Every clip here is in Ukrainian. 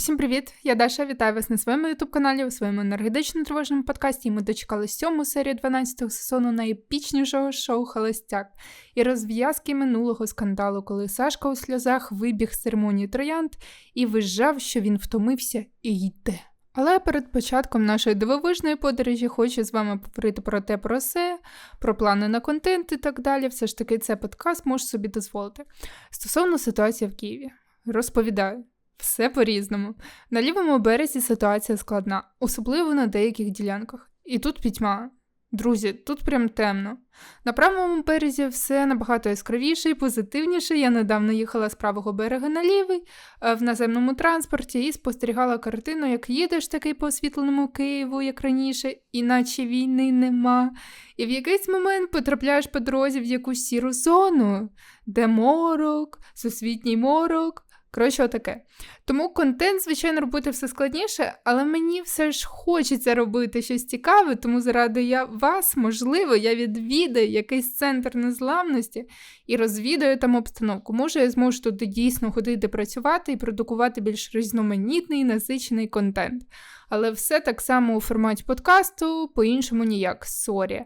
Усім привіт! Я Даша, вітаю вас на своєму ютуб-каналі, у своєму енергетично тривожному подкасті. І ми дочекали сьому серію 12-го сезону найепічнішого шоу Холостяк і розв'язки минулого скандалу, коли Сашка у сльозах вибіг з церемонії троянд і вижав, що він втомився і йде. Але перед початком нашої дивовижної подорожі хочу з вами поговорити про те, про все, про плани на контент і так далі. Все ж таки, це подкаст можу собі дозволити. Стосовно ситуації в Києві, розповідаю. Все по-різному. На лівому березі ситуація складна, особливо на деяких ділянках. І тут пітьма. Друзі, тут прям темно. На правому березі все набагато яскравіше і позитивніше. Я недавно їхала з правого берега на лівий е, в наземному транспорті і спостерігала картину, як їдеш такий по освітленому Києву, як раніше, іначе війни нема. І в якийсь момент потрапляєш по дорозі в якусь сіру зону, де морок, сусвітній морок. Коротше, отаке. Тому контент, звичайно, робити все складніше, але мені все ж хочеться робити щось цікаве, тому заради я вас, можливо, я відвідаю якийсь центр незламності і розвідаю там обстановку. Може, я зможу туди дійсно ходити працювати і продукувати більш різноманітний насичений контент. Але все так само у форматі подкасту, по-іншому ніяк, сорі.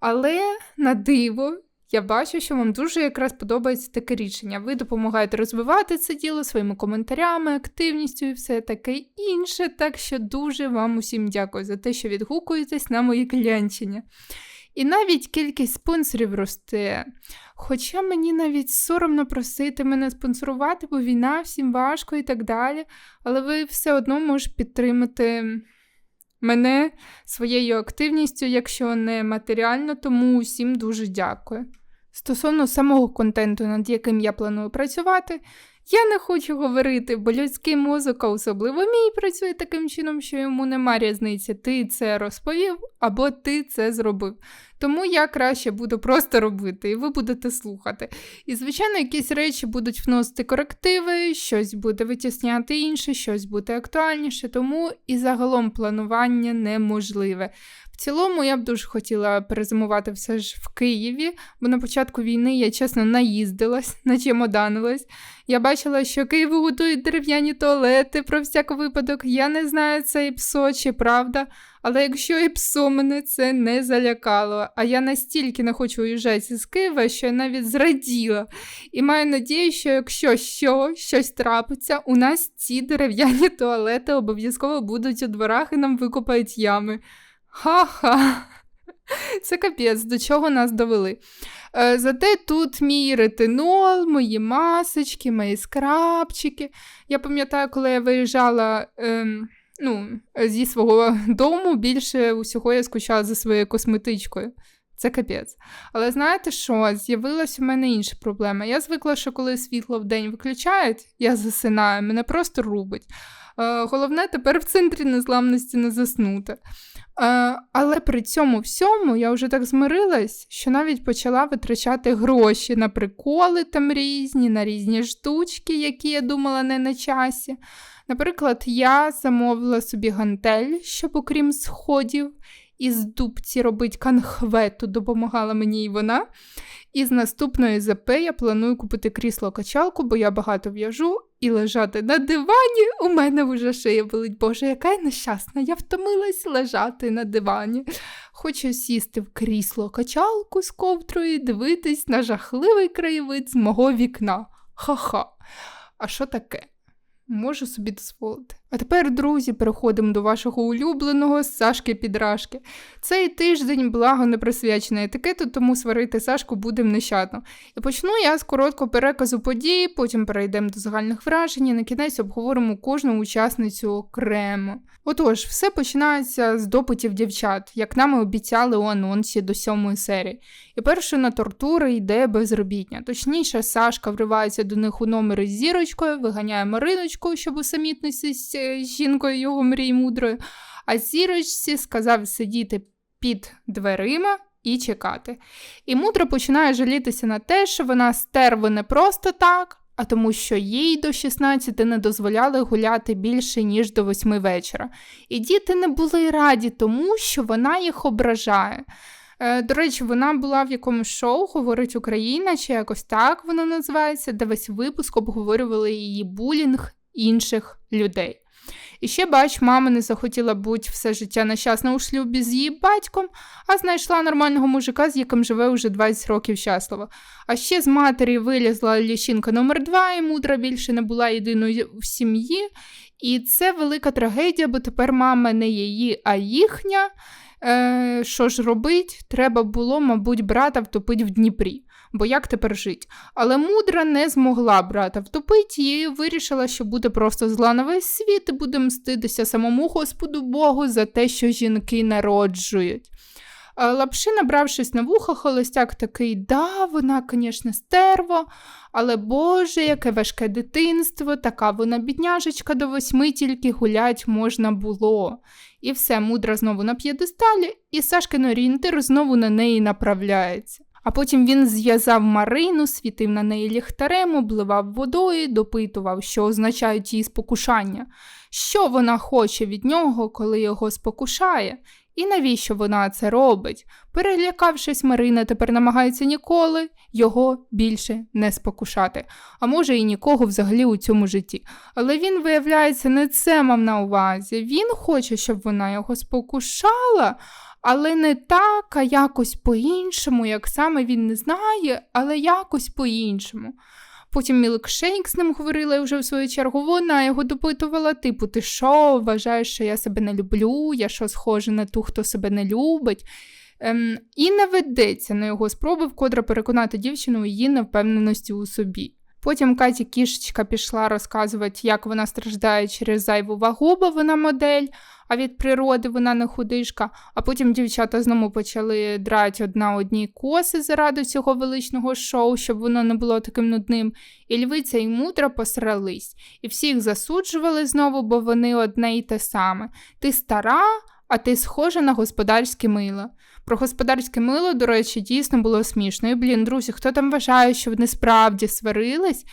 Але на диво. Я бачу, що вам дуже якраз подобається таке рішення. Ви допомагаєте розвивати це діло своїми коментарями, активністю і все таке інше. Так що дуже вам усім дякую за те, що відгукуєтесь на мої клянчення. І навіть кількість спонсорів росте. Хоча мені навіть соромно просити мене спонсорувати, бо війна всім важко і так далі. Але ви все одно можете підтримати мене своєю активністю, якщо не матеріально, тому усім дуже дякую. Стосовно самого контенту, над яким я планую працювати, я не хочу говорити, бо людський мозок, особливо мій, працює таким чином, що йому нема різниці, ти це розповів або ти це зробив. Тому я краще буду просто робити, і ви будете слухати. І, звичайно, якісь речі будуть вносити корективи, щось буде витісняти інше, щось буде актуальніше, тому і загалом планування неможливе. Цілому я б дуже хотіла перезимувати все ж в Києві, бо на початку війни я чесно наїздилась, начемоданилась. Я бачила, що Києву готують дерев'яні туалети про всяк випадок. Я не знаю, це і псо чи правда. Але якщо і псо мене це не залякало, а я настільки не хочу уїжджати з Києва, що я навіть зраділа. І маю надію, що якщо що, щось трапиться, у нас ці дерев'яні туалети обов'язково будуть у дворах і нам викопають ями. Ха-ха. Це капець, до чого нас довели. Е, зате тут мій ретинол, мої масочки, мої скрабчики. Я пам'ятаю, коли я виїжджала. Ем ну, зі свого дому більше усього я скучала за своєю косметичкою. Це капець. Але знаєте що? З'явилась у мене інша проблема. Я звикла, що коли світло в день виключають, я засинаю, мене просто рубить. Е, головне, тепер в центрі незламності не заснути. Е, але при цьому всьому я вже так змирилась, що навіть почала витрачати гроші на приколи там різні, на різні штучки, які я думала не на часі. Наприклад, я замовила собі гантель, щоб, окрім сходів, із дубці робить канхвету, допомагала мені і вона. І з наступної ЗП я планую купити крісло-качалку, бо я багато в'яжу, і лежати на дивані. У мене вже шия болить. Боже, яка я нещасна, я втомилась лежати на дивані. Хочу сісти в крісло-качалку з ковдрою і дивитись на жахливий краєвид з мого вікна. Ха-ха. А що таке? Можу собі дозволити. А тепер, друзі, переходимо до вашого улюбленого Сашки Підрашки. Цей тиждень благо не присвячений етикету, тому сварити Сашку будемо нещадно. І почну я з короткого переказу подій, потім перейдемо до загальних вражень і на кінець обговоримо кожну учасницю окремо. Отож, все починається з допитів дівчат, як нам і обіцяли у анонсі до сьомої серії. І перше на тортури йде безробітня. Точніше, Сашка вривається до них у номери з зірочкою, виганяє Мариночку, щоб усамітнитися жінкою його мрій мудрою, а зірочці сказав сидіти під дверима і чекати. І мудро починає жалітися на те, що вона стерва не просто так, а тому, що їй до 16 не дозволяли гуляти більше, ніж до 8 вечора. І діти не були раді тому, що вона їх ображає. Е, до речі, вона була в якомусь шоу, говорить Україна, чи якось так воно називається, де весь випуск обговорювали її булінг інших людей. І ще, бач, мама не захотіла бути все життя нещасна у шлюбі з її батьком, а знайшла нормального мужика, з яким живе уже 20 років щасливо. А ще з матері вилізла ліщинка номер 2 і мудра більше не була єдиною в сім'ї. І це велика трагедія, бо тепер мама не її, а їхня. Е, Що ж робить? Треба було, мабуть, брата втопити в Дніпрі бо як тепер жить? Але мудра не змогла брата втопити і вирішила, що буде просто зла на весь світ і буде мститися самому Господу Богу за те, що жінки народжують. Лапши, набравшись на вуха, холостяк такий, да, вона, звісно, стерво, але Боже, яке важке дитинство, така вона бідняжечка до восьми тільки гулять можна було. І все, мудра знову на п'єдесталі, і Сашкин орієнтир знову на неї направляється. А потім він зв'язав Марину, світив на неї ліхтарем, обливав водою, допитував, що означають її спокушання, що вона хоче від нього, коли його спокушає, і навіщо вона це робить. Перелякавшись, Марина тепер намагається ніколи його більше не спокушати, а може і нікого взагалі у цьому житті. Але він, виявляється, не це мав на увазі. Він хоче, щоб вона його спокушала але не так, а якось по-іншому, як саме він не знає, але якось по-іншому. Потім мілкшейк з ним говорила вже в свою чергу, вона його допитувала, типу, ти що, вважаєш, що я себе не люблю, я що схожа на ту, хто себе не любить. Ем, І не ведеться на його спроби вкотре переконати дівчину її невпевненості у собі. Потім Каті кішечка пішла розказувати, як вона страждає через зайву вагу, бо вона модель, а від природи вона не худишка. А потім дівчата знову почали драти одна одній коси заради цього величного шоу, щоб воно не було таким нудним. І львиця і мудра посрались, і всіх засуджували знову, бо вони одне й те саме. Ти стара, а ти схожа на господарське мило. Про господарське мило, до речі, дійсно було смішно. І, блін, друзі, хто там вважає, що вони справді сварились?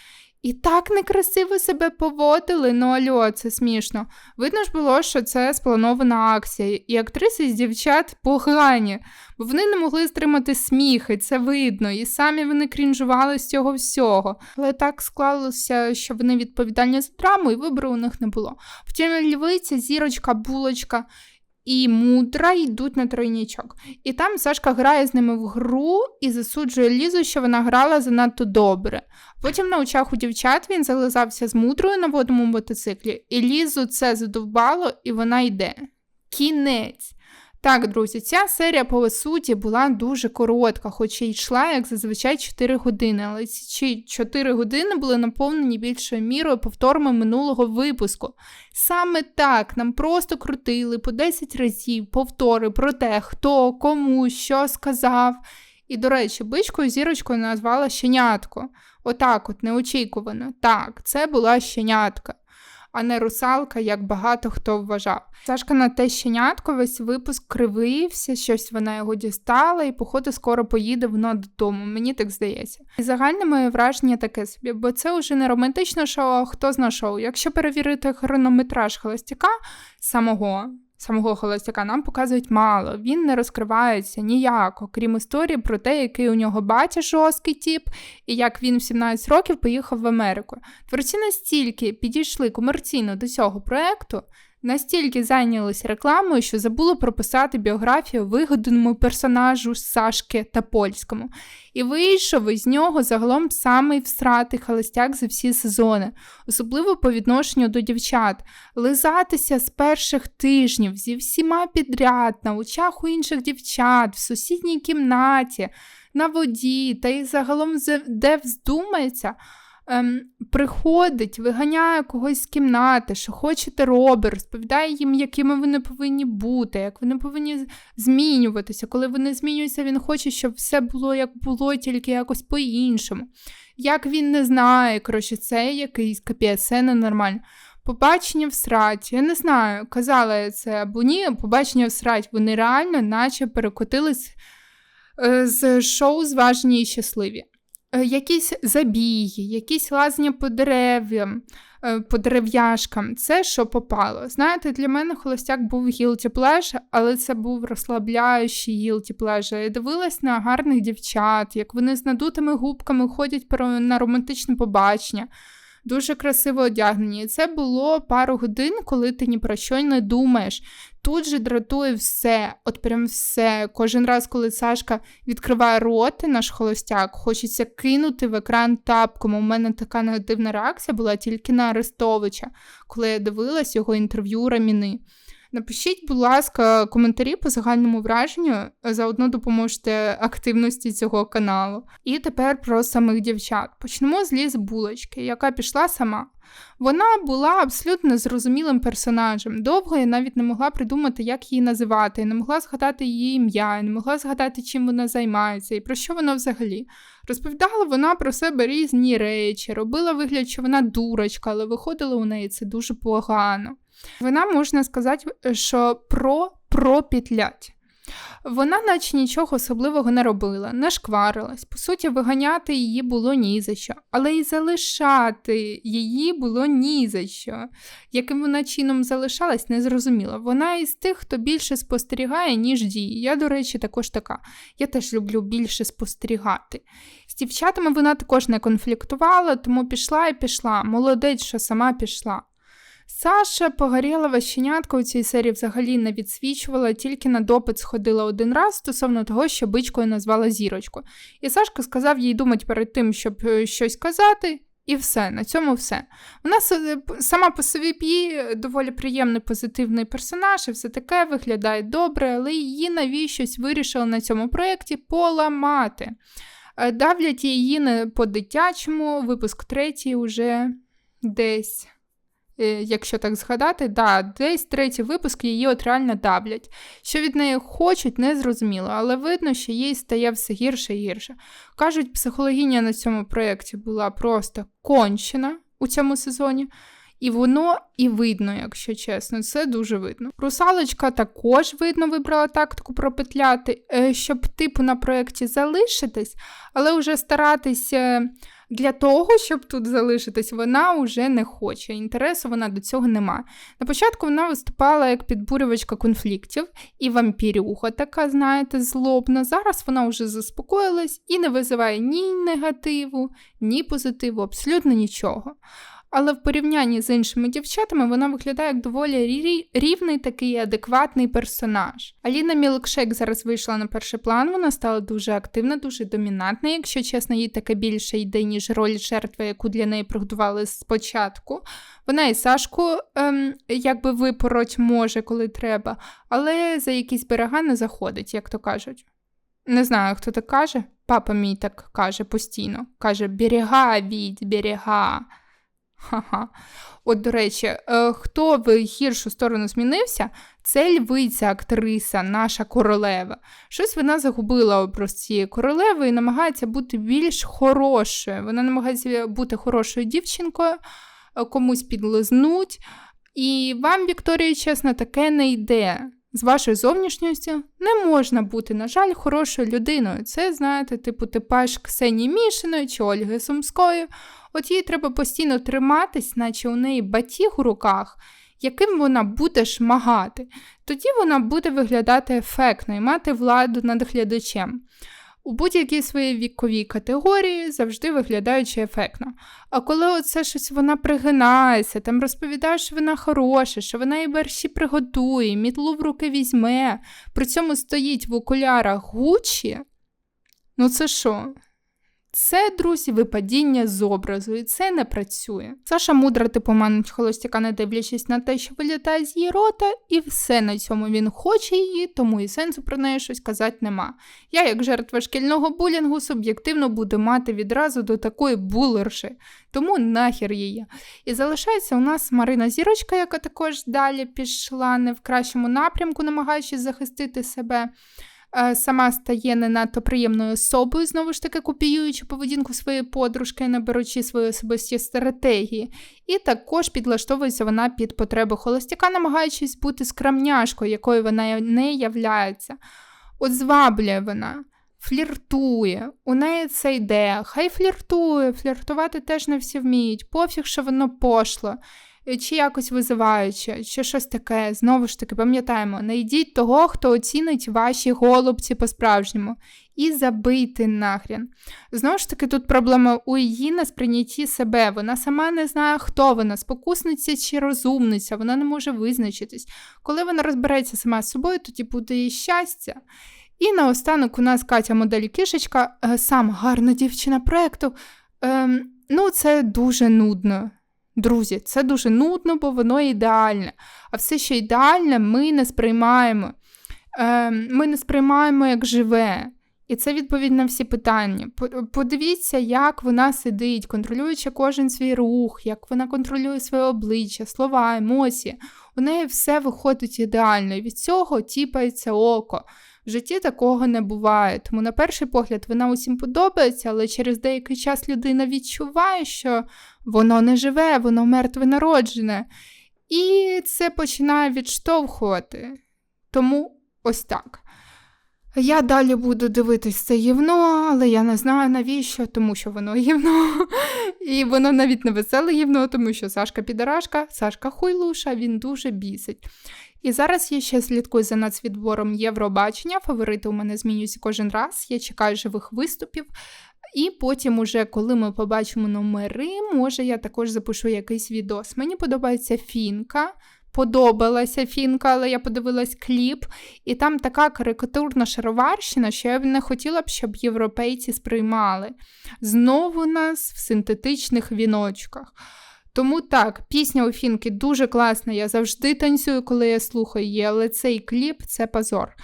І так некрасиво себе поводили, ну альо, це смішно. Видно ж було, що це спланована акція, і актриси з дівчат погані, бо вони не могли стримати сміх, і це видно, і самі вони крінжували з цього всього. Але так склалося, що вони відповідальні за драму, і вибору у них не було. Потім львиця, зірочка, булочка і мудра йдуть на тройнічок. І там Сашка грає з ними в гру і засуджує Лізу, що вона грала занадто добре. Потім на очах у дівчат він зализався з мудрою на водному мотоциклі, і Лізу це задовбало, і вона йде. Кінець. Так, друзі, ця серія по суті була дуже коротка, хоч і йшла, як зазвичай, 4 години, але ці 4 години були наповнені більшою мірою повторами минулого випуску. Саме так нам просто крутили по 10 разів повтори про те, хто кому що сказав. І, до речі, бичкою зірочкою назвала щенятко. Отак, от неочікувано. Так, це була щенятка а не русалка, як багато хто вважав. Сашка на те щенятко весь випуск кривився, щось вона його дістала, і, походу, скоро поїде воно додому. Мені так здається. І загальне моє враження таке собі, бо це вже не романтичне шоу, а хто зна шоу. Якщо перевірити хронометраж холостяка самого самого холостяка нам показують мало. Він не розкривається ніяк, крім історії про те, який у нього батя жорсткий тіп, і як він в 17 років поїхав в Америку. Творці настільки підійшли комерційно до цього проекту, Настільки зайнялися рекламою, що забули прописати біографію вигаданому персонажу Сашки та Польському. І вийшов із нього загалом самий всратий холостяк за всі сезони, особливо по відношенню до дівчат, лизатися з перших тижнів зі всіма підряд, на очах у інших дівчат, в сусідній кімнаті, на воді, та й загалом де вздумається ем, приходить, виганяє когось з кімнати, що хочете робить, розповідає їм, якими вони повинні бути, як вони повинні змінюватися. Коли вони змінюються, він хоче, щоб все було як було, тільки якось по-іншому. Як він не знає, коротше, це якийсь капець, це ненормально. Побачення в сраті, я не знаю, казала я це або ні, побачення в сраті, вони реально наче перекотились е, з шоу зважені і щасливі. Е, якісь забії, якісь лазня по дерев'ям, е, по дерев'яшкам, це що попало. Знаєте, для мене холостяк був guilty pleasure, але це був розслабляючий guilty pleasure. Я дивилась на гарних дівчат, як вони з надутими губками ходять на романтичне побачення. Дуже красиво одягнені. І це було пару годин, коли ти ні про що не думаєш. Тут же дратує все, от прям все. Кожен раз, коли Сашка відкриває роти, наш холостяк, хочеться кинути в екран тапком. У мене така негативна реакція була тільки на Арестовича, коли я дивилась його інтерв'ю Раміни. Напишіть, будь ласка, коментарі по загальному враженню, заодно допоможете активності цього каналу. І тепер про самих дівчат. Почнемо з Ліз Булочки, яка пішла сама. Вона була абсолютно незрозумілим персонажем. Довго я навіть не могла придумати, як її називати, не могла згадати її ім'я, не могла згадати, чим вона займається і про що вона взагалі. Розповідала вона про себе різні речі, робила вигляд, що вона дурочка, але виходило у неї це дуже погано. Вона можна сказати, що про пропітлять. Вона, наче нічого особливого не робила, не шкварилась. По суті, виганяти її було ні за що, але й залишати її було ні за що. Яким вона чином залишалась, не зрозуміла. Вона із тих, хто більше спостерігає, ніж діє. Я, до речі, також така. Я теж люблю більше спостерігати. З дівчатами вона також не конфліктувала, тому пішла і пішла. Молодець, що сама пішла. Саша погорєлова щенятка у цій серії взагалі не відсвічувала, тільки на допит сходила один раз стосовно того, що бичкою назвала зірочку. І Сашка сказав їй думати перед тим, щоб е, щось казати, і все, на цьому все. Вона сама по собі п'є доволі приємний позитивний персонаж, і все таке виглядає добре, але її навіщось вирішили на цьому проєкті поламати. Е, давлять її не по-дитячому, випуск третій уже десь. Е, якщо так згадати, да, десь третій випуск її от реально давлять. Що від неї хочуть, не зрозуміло, але видно, що їй стає все гірше і гірше. Кажуть, психологиня на цьому проєкті була просто кончена у цьому сезоні. І воно і видно, якщо чесно, це дуже видно. Русалочка також видно вибрала тактику пропетляти, е, щоб типу на проєкті залишитись, але вже старатися для того, щоб тут залишитись, вона вже не хоче. Інтересу вона до цього нема. На початку вона виступала як підбурювачка конфліктів і вампірюха, така, знаєте, злобна. Зараз вона вже заспокоїлась і не визиває ні негативу, ні позитиву, абсолютно нічого але в порівнянні з іншими дівчатами вона виглядає як доволі рівний такий адекватний персонаж. Аліна Мілкшейк зараз вийшла на перший план, вона стала дуже активна, дуже домінантна, якщо чесно, їй таке більше йде, ніж роль жертви, яку для неї приготували спочатку. Вона і Сашку ем, якби випороть може, коли треба, але за якісь берега не заходить, як то кажуть. Не знаю, хто так каже. Папа мій так каже постійно. Каже, берега від, берега. Ха-ха. От, до речі, е, хто в гіршу сторону змінився, це львиця актриса, наша королева. Щось вона загубила образ цієї королеви і намагається бути більш хорошою. Вона намагається бути хорошою дівчинкою, е, комусь підлизнуть. І вам, Вікторія, чесно, таке не йде. З вашою зовнішністю не можна бути, на жаль, хорошою людиною. Це, знаєте, типу типаж Ксенії Мішиної чи Ольги Сумської. От їй треба постійно триматись, наче у неї батіг у руках, яким вона буде шмагати. Тоді вона буде виглядати ефектно і мати владу над глядачем. У будь-якій своїй віковій категорії завжди виглядаючи ефектно. А коли оце щось вона пригинається, там розповідає, що вона хороша, що вона і верші приготує, мітлу в руки візьме, при цьому стоїть в окулярах Гучі, ну це що? Це, друзі, випадіння з образу, і це не працює. Саша мудра типу манить холостяка, не дивлячись на те, що вилітає з її рота, і все на цьому він хоче її, тому і сенсу про неї щось казати нема. Я, як жертва шкільного булінгу, суб'єктивно буду мати відразу до такої булерши, тому нахер її. І залишається у нас Марина Зірочка, яка також далі пішла не в кращому напрямку, намагаючись захистити себе. Е, сама стає не надто приємною особою, знову ж таки, копіюючи поведінку своєї подружки, не беручи свої особисті стратегії. І також підлаштовується вона під потреби холостяка, намагаючись бути скрамняшкою, якою вона не являється. От зваблює вона. Фліртує, у неї це йде, хай фліртує, фліртувати теж не всі вміють, пофіг, що воно пошло. Чи якось визиваюче, чи щось таке. Знову ж таки, пам'ятаємо, знайдіть того, хто оцінить ваші голубці по-справжньому. І забийте нахрен. Знову ж таки, тут проблема у її на сприйнятті себе. Вона сама не знає, хто вона, спокусниця чи розумниця, вона не може визначитись. Коли вона розбереться сама з собою, тоді буде їй щастя. І наостанок у нас Катя модель кишечка, е, сам гарна дівчина проекту. Ем, ну, це дуже нудно. Друзі, це дуже нудно, бо воно ідеальне. А все, що ідеальне, ми не сприймаємо. Ем, ми не сприймаємо як живе. І це відповідь на всі питання. Подивіться, як вона сидить, контролюючи кожен свій рух, як вона контролює своє обличчя, слова, емоції. У неї все виходить ідеально, і від цього тіпається око. В житті такого не буває, тому на перший погляд вона усім подобається, але через деякий час людина відчуває, що воно не живе, воно мертве народжене. І це починає відштовхувати. Тому ось так. Я далі буду дивитись це гівно, але я не знаю навіщо, тому що воно гівно. І воно навіть не веселе гівно, тому що Сашка підарашка, Сашка хуйлуша, він дуже бісить. І зараз я ще слідкую за нацвідбором Євробачення. Фаворити у мене змінюються кожен раз. Я чекаю живих виступів. І потім, уже, коли ми побачимо номери, може я також запишу якийсь відос. Мені подобається фінка. Подобалася фінка, але я подивилась кліп, і там така карикатурна шароварщина, що я б не хотіла б, щоб європейці сприймали. Знову нас в синтетичних віночках. Тому так, пісня у Фінки дуже класна. Я завжди танцюю, коли я слухаю її, але цей кліп це позор.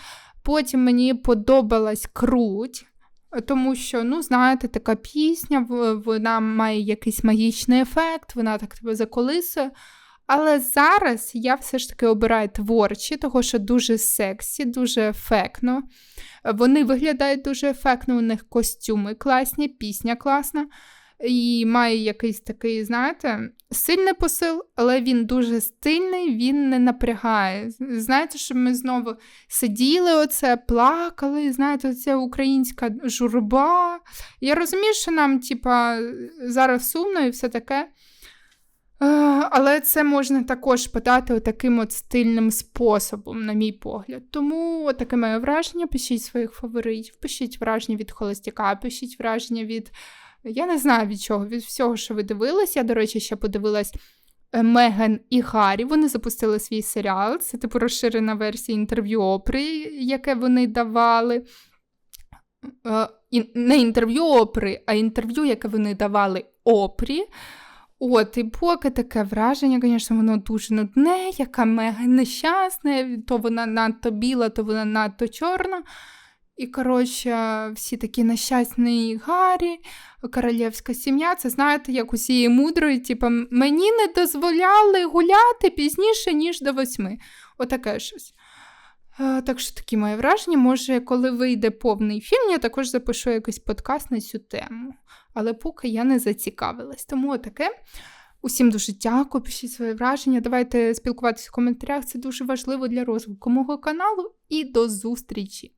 Потім мені подобалась круть, тому що, ну, знаєте, така пісня, вона має якийсь магічний ефект, вона так тебе заколисує. Але зараз я все ж таки обираю творчі, того що дуже сексі, дуже ефектно. Вони виглядають дуже ефектно, у них костюми класні, пісня класна і має якийсь такий, знаєте, сильний посил, але він дуже стильний, він не напрягає. Знаєте, що ми знову сиділи, оце, плакали, знаєте, оця українська журба. Я розумію, що нам, типа, зараз сумно і все таке. Е, але це можна також подати таким от стильним способом, на мій погляд. Тому таке моє враження. Пишіть своїх фаворитів, пишіть враження від холостяка, пишіть враження від я не знаю від чого, від всього, що ви дивились. Я, до речі, ще подивилась е, Меган і Гаррі. Вони запустили свій серіал. Це типу розширена версія інтерв'ю Опри, яке вони давали. Е, не інтерв'ю Опри, а інтерв'ю, яке вони давали Опрі. От, і поки таке враження, звісно, воно дуже нудне, яка мега нещасна, то вона надто біла, то вона надто чорна. І, коротше, всі такі нещасні Гаррі, королівська сім'я. Це знаєте, як усієї мудрої, типу, мені не дозволяли гуляти пізніше, ніж до восьми. Отаке щось. Е, так що такі мої враження. Може, коли вийде повний фільм, я також запишу якийсь подкаст на цю тему. Але поки я не зацікавилась. Тому отаке. Усім дуже дякую, пишіть свої враження. Давайте спілкуватися в коментарях. Це дуже важливо для розвитку мого каналу. І до зустрічі!